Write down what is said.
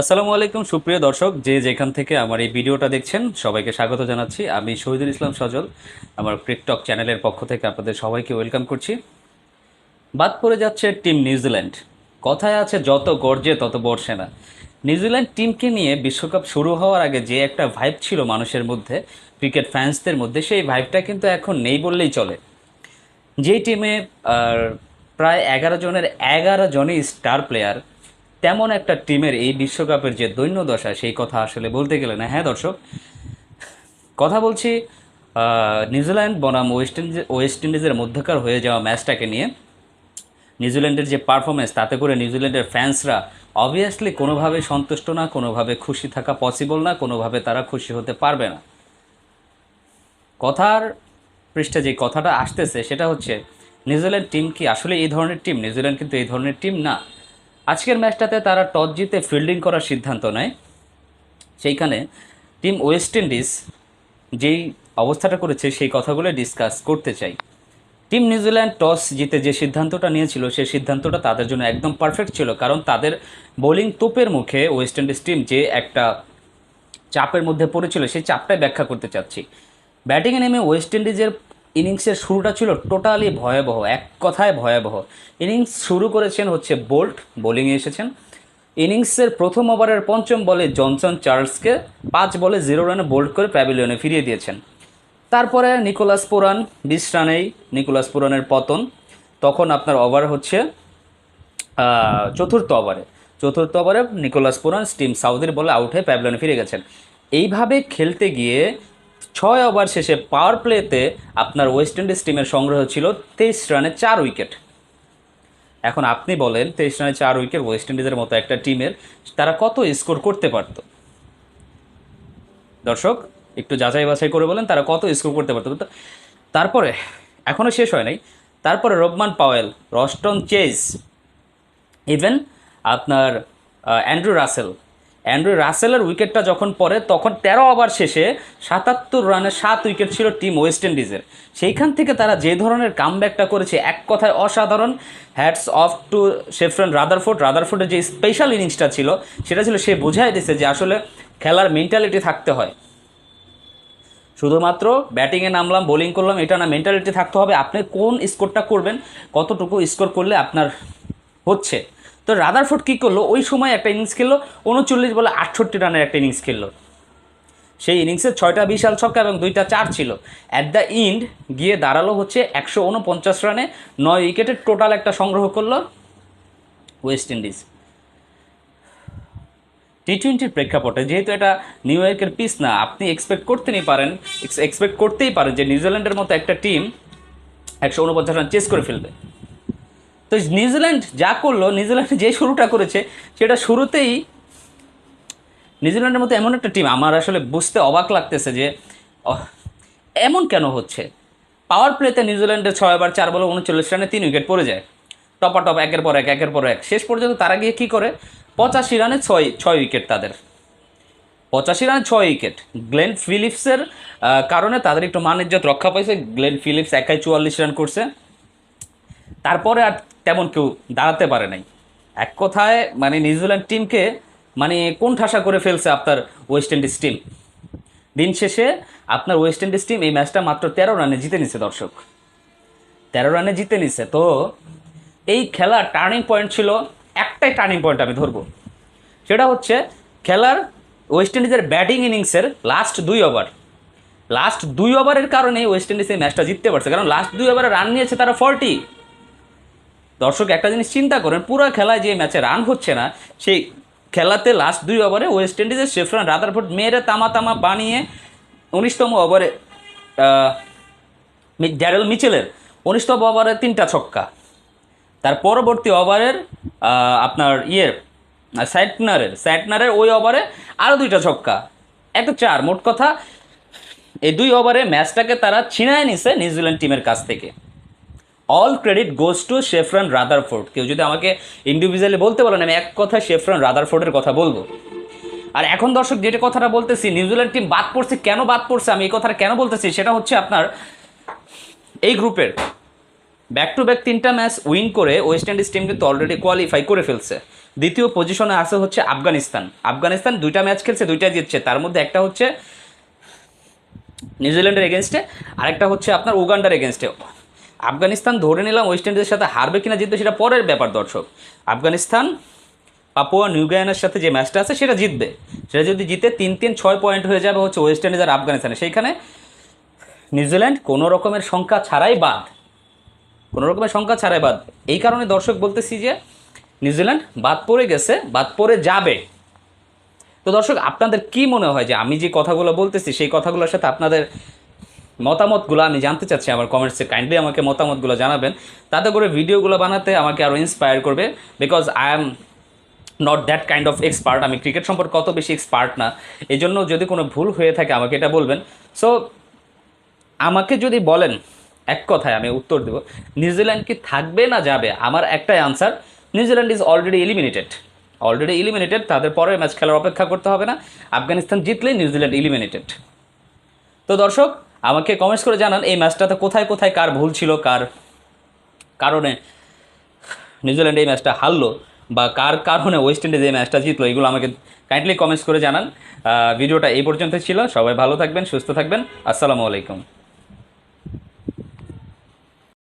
আসসালামু আলাইকুম, সুপ্রিয় দর্শক। যে যেখান থেকে আমার এই ভিডিওটা দেখছেন, সবাইকে স্বাগত জানাচ্ছি। আমি শহীদুল ইসলাম সজল, আমার ক্রিকটক চ্যানেলের পক্ষ থেকে আপনাদের সবাইকে ওয়েলকাম করছি। বাদ পড়ে যাচ্ছে টিম নিউজিল্যান্ড। কথায় আছে, যত গর্জে তত বর্ষে না। নিউজিল্যান্ড টিমকে নিয়ে বিশ্বকাপ শুরু হওয়ার আগে যে একটা ভাইব ছিল মানুষের মধ্যে, ক্রিকেট ফ্যান্সদের মধ্যে, সেই ভাইবটা কিন্তু এখন নেই বললেই চলে। যেই টিমে প্রায় এগারো জনের এগারো জনই স্টার প্লেয়ার তেমন একটা টিমের এই বিশ্বকাপের যে দৈন্যদশা, সেই কথা আসলে বলতে গেলে না। হ্যাঁ দর্শক? কথা বলছি নিউজিল্যান্ড বনাম ওয়েস্ট ইন্ডিজ, ওয়েস্ট ইন্ডিজের মধ্যকার হয়ে যাওয়া ম্যাচটাকে নিয়ে। নিউজিল্যান্ডের যে পারফরমেন্স তাতে করে নিউজিল্যান্ডের ফ্যান্সরা অবভিয়াসলি কোনোভাবে সন্তুষ্ট না, কোনোভাবে খুশি থাকা পসিবল না, কোনোভাবে তারা খুশি হতে পারবে না। কথার পৃষ্ঠে যে কথাটা আসতেছে, সেটা হচ্ছে, নিউজিল্যান্ড টিম কি আসলে এই ধরনের টিম? নিউজিল্যান্ড কিন্তু এই ধরনের টিম না। আজকের ম্যাচটাতে তারা টস জিতে ফিল্ডিং করার সিদ্ধান্ত নেয়। সেইখানে টিম ওয়েস্ট ইন্ডিজ যেই অবস্থাটা করেছে, সেই কথাগুলো ডিসকাস করতে চাই। টিম নিউজিল্যান্ড টস জিতে যে সিদ্ধান্তটা নিয়েছিল সেই সিদ্ধান্তটা তাদের জন্য একদম পারফেক্ট ছিল। কারণ তাদের বোলিং তোপের মুখে ওয়েস্ট ইন্ডিজ টিম যে একটা চাপের মধ্যে পড়েছিল, সেই চাপটাই ব্যাখ্যা করতে চাচ্ছি। ব্যাটিংয়ে নেমে ওয়েস্ট ইন্ডিজের ইনিংসের শুরুটা ছিল টোটালি ভয়াবহ, এক কথায় ভয়াবহ। ইনিংস শুরু করেছেন হচ্ছে বোল্ট, বোলিংয়ে এসেছেন। ইনিংসের প্রথম ওভারের পঞ্চম বলে জনসন চার্লসকে পাঁচ বলে জিরো রানে বোল্ড করে প্যাভিলিয়নে ফিরিয়ে দিয়েছেন। তারপরে নিকোলাস পুরান, বিশ রানেই নিকোলাস পুরানের পতন। তখন আপনার ওভার হচ্ছে চতুর্থ ওভারে। চতুর্থ ওভারে নিকোলাস পুরান, স্টিম সাউদির বলে আউট হয়ে প্যাভলনে ফিরে গেছেন। এইভাবে খেলতে গিয়ে ছয় ওভার শেষে পাওয়ার প্লেতে আপনার ওয়েস্ট ইন্ডিজ টিমের সংগ্রহ ছিল তেইশ রানে চার উইকেট। এখন আপনি বলেন, তেইশ রানে চার উইকেট ওয়েস্ট ইন্ডিজের মতো একটা টিমের তারা কত স্কোর করতে পারতো? দর্শক, একটু যাচাই বাছাই করে বলেন, তারা কত স্কোর করতে পারতো? তারপরে এখনও শেষ হয় নাই। তারপরে Rovman Powell, Roston Chase, even আপনার অ্যান্ড্রু রাসেল অ্যান্ড্রু রাসেলের উইকেটটা যখন পড়ে, তখন তেরো ওভার শেষে সাতাত্তর রানে সাত উইকেট ছিল টিম ওয়েস্ট ইন্ডিজের। সেইখান থেকে তারা যে ধরনের কামব্যাকটা করেছে, এক কথায় অসাধারণ। Hats off to Sherfane Rutherford রাদারফোর্ডের যে স্পেশাল ইনিংসটা ছিল, সেটা ছিল সে বোঝাই দিছে যে আসলে খেলার মেন্টালিটি থাকতে হয়। শুধুমাত্র ব্যাটিংয়ে নামলাম বোলিং করলাম, এটা না মেন্টালিটি থাকতে হবে। আপনি কোন স্কোরটা করবেন, কতটুকু স্কোর করলে আপনার হচ্ছে? তো রাদারফোর্ড কী করল? ওই সময় একটা ইনিংস খেললো, উনচল্লিশ বলে আটষট্টি রানের একটা ইনিংস খেললো। সেই ইনিংসে ছয়টা বিশাল ছক্কা এবং দুইটা চার ছিল। অ্যাট দ্য ইন্ড গিয়ে দাঁড়াল হচ্ছে একশো উনপঞ্চাশ রানে, নয় উইকেটের টোটাল একটা সংগ্রহ করল ওয়েস্ট ইন্ডিজ। টি টোয়েন্টির প্রেক্ষাপটে, যেহেতু এটা নিউ ইয়র্কের পিস না, আপনি এক্সপেক্ট করতেই পারেন এক্সপেক্ট করতেই পারেন যে নিউজিল্যান্ডের মতো একটা টিম একশো উনপঞ্চাশ রান চেস করে ফেলবে। তো নিউজিল্যান্ড যা করল, নিউজিল্যান্ড যে শুরুটা করেছে, সেটা শুরুতেই নিউজিল্যান্ডের মতো এমন একটা টিম আমার আসলে বুঝতে অবাক লাগতেছে যে এমন কেন হচ্ছে? পাওয়ার প্লেতে নিউজিল্যান্ডের ছয় বার চার বলে উনচল্লিশ রানে তিন উইকেট পড়ে যায়। টপা টপ একের পর এক, একের পর এক। শেষ পর্যন্ত তারা গিয়ে কী করে? পঁচাশি রানে ছয় ছয় উইকেট তাদের। পঁচাশি রানে ছয় উইকেট গ্লেন ফিলিপসের কারণে তাদের একটু মান ইজ্জত রক্ষা পাইছে। গ্লেন ফিলিপস একাই চুয়াল্লিশ রান করছে। তারপরে আর তেমন কেউ দাঁড়াতে পারে নাই। এক কথায় মানে নিউজিল্যান্ড টিমকে মানে কোন ঠাসা করে ফেলছে আপনার ওয়েস্ট ইন্ডিজ টিম? দিন শেষে আপনার ওয়েস্ট ইন্ডিজ টিম এই ম্যাচটা মাত্র তেরো রানে জিতে নিছে, দর্শক। তেরো রানে জিতে নিছে। তো এই খেলার টার্নিং পয়েন্ট ছিল, একটাই টার্নিং পয়েন্ট আমি ধরবো। সেটা হচ্ছে খেলার ওয়েস্ট ইন্ডিজের ব্যাটিং ইনিংসের লাস্ট দুই ওভার। লাস্ট দুই ওভারের কারণে ওয়েস্ট ইন্ডিজ এই ম্যাচটা জিততে পারছে। কারণ লাস্ট দুই ওভারে রান নিয়েছে তারা ফর্টি। দর্শক, একটা জিনিস চিন্তা করেন, পুরো খেলায় যে ম্যাচে রান হচ্ছে না, সেই খেলাতে লাস্ট দুই ওভারে ওয়েস্ট ইন্ডিজের শেফরান রাদারফোর্ড মেয়েরে তামা তামা বানিয়ে উনিশতম ওভারে ড্যারেল মিচেলের উনিশতম ওভারে তিনটা ছক্কা। তার পরবর্তী ওভারের আপনার ইয়ের, স্যাটনারের স্যাটনারের ওই ওভারে আরও দুইটা ছক্কা। একটা চার, মোট কথা। এই দুই ওভারে ম্যাচটাকে তারা ছিনায় নিছে নিউজিল্যান্ড টিমের কাছ থেকে। All credit goes to Sherfane Rutherford কেউ যদি আমাকে ইন্ডিভিজুয়ালি বলতে বলেন আমি এক কথা শেফরান রাদারফোর্ডের কথা বলব। আর এখন দর্শক, যেটা কথাটা বলতেছি নিউজিল্যান্ড টিম বাদ পড়ছে, কেন বাদ পড়ছে, আমি এই কথাটা কেন বলতেছি, সেটা হচ্ছে আপনার এই গ্রুপের। ব্যাক টু ব্যাক তিনটা ম্যাচ উইন করে ওয়েস্ট ইন্ডিজ টিম কিন্তু অলরেডি কোয়ালিফাই করে ফেলছে। দ্বিতীয় পজিশনে আছে হচ্ছে আফগানিস্তান। আফগানিস্তান দুইটা ম্যাচ খেলছে দুইটা জিতছে। তার মধ্যে একটা হচ্ছে নিউজিল্যান্ডের এগেনস্টে আরেকটা হচ্ছে আপনার উগান্ডার এগেনস্টে আফগানিস্তান ধরে নিলাম ওয়েস্ট ইন্ডিজের সাথে হারবে কিনা জিতবে সেটা পরের ব্যাপার, দর্শক। আফগানিস্তান, পাপুয়া নিউগায়ানের সাথে যে ম্যাচটা আছে সেটা জিতবে। সেটা যদি জিতে তিন তিন ছয় পয়েন্ট হয়ে যাবে হচ্ছে ওয়েস্ট ইন্ডিজ আর আফগানিস্তানে। সেইখানে নিউজিল্যান্ড কোনো রকমের সংখ্যা ছাড়াই বাদ। কোনো রকমের সংখ্যা ছাড়াই বাদ। এই কারণে, দর্শক, বলতেছি যে নিউজিল্যান্ড বাদ পড়ে গেছে, বাদ পড়ে যাবে। তো দর্শক, আপনাদের কি মনে হয় যে আমি যে কথাগুলো বলতেছি, সেই কথাগুলোর সাথে আপনাদের মতামতগুলো আমি জানতে চাচ্ছি, আমার কমেন্টসে কাইন্ডলি আমাকে মতামতগুলো জানাবেন। তাতে করে ভিডিওগুলো বানাতে আমাকে আরও ইন্সপায়ার করবে because I am not that kind of expert আমি ক্রিকেট সম্পর্কে কত বেশি এক্সপার্ট না। এই জন্য যদি কোনো ভুল হয়ে থাকে, আমাকে এটা বলবেন। সো আমাকে যদি বলেন, এক কথায় আমি উত্তর দেব, নিউজিল্যান্ড কি থাকবে না যাবে? আমার একটাই answer New Zealand is already eliminated already eliminated তাদের পরের ম্যাচ খেলার অপেক্ষা করতে হবে না। আফগানিস্তান জিতলেই নিউজিল্যান্ড এলিমিনেটেড তো দর্শক আমাকে কমেন্টস করে জানান, এই ম্যাচটাতে কোথায় কোথায় কার ভুল ছিল, কার কারণে নিউজিল্যান্ড এই ম্যাচটা হারলো বা কার কারণে ওয়েস্ট ইন্ডিজ এই ম্যাচটা জিতলো? এগুলো আমাকে কাইন্ডলি কমেন্টস করে জানান। ভিডিওটা এই পর্যন্ত ছিল। সবাই ভালো থাকবেন, সুস্থ থাকবেন। আসসালামু আলাইকুম।